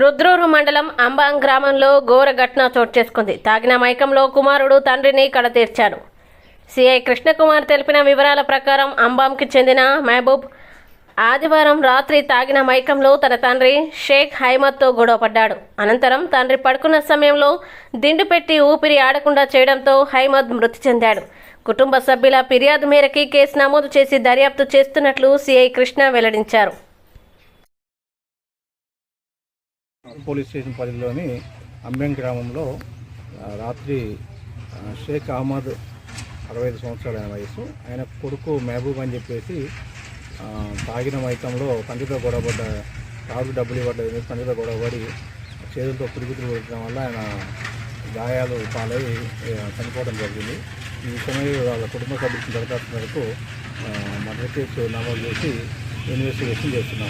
రుద్రూరు మండలం అంబాంగ్ గ్రామంలో ఘోర ఘటన చోటు చేసుకుంది. తాగిన మైకంలో కుమారుడు తండ్రిని కడతీర్చాడు సిఐ కృష్ణకుమార్ తెలిపిన వివరాల ప్రకారం అంబాంకి చెందిన మహబూబ్ ఆదివారం రాత్రి తాగిన మైకంలో తన తండ్రి షేక్ హైమత్తో గొడవపడ్డాడు. అనంతరం తండ్రి పడుకున్న సమయంలో దిండు పెట్టి ఊపిరి ఆడకుండా చేయడంతో హైమద్ మృతి చెందాడు. కుటుంబ సభ్యుల ఫిర్యాదు మేరకి కేసు నమోదు చేసి దర్యాప్తు చేస్తున్నట్లు సిఐ కృష్ణ వెల్లడించారు. పోలీస్ స్టేషన్ పరిధిలోని అంబెం గ్రామంలో రాత్రి షేక్ అహ్మద్ అరవై ఐదు సంవత్సరాల ఆయన వయసు ఆయన కొడుకు మహబూబ్ అని చెప్పేసి తాగిన మైతంలో తండ్రితో గొడవపడ్డ తాగు డబ్బులు ఇవ్వట్లేదు తండ్రితో గొడవపడి చేతులతో పురుగుతులు పెట్టడం వల్ల ఆయన గాయాలు పాలై చనిపోవడం జరిగింది. ఈ విషయమై వాళ్ళ కుటుంబ సభ్యులకు దరఖాస్తు మేరకు మర్డర్ కేసు నమోదు చేసి ఇన్వెస్టిగేషన్ చేస్తున్నాం.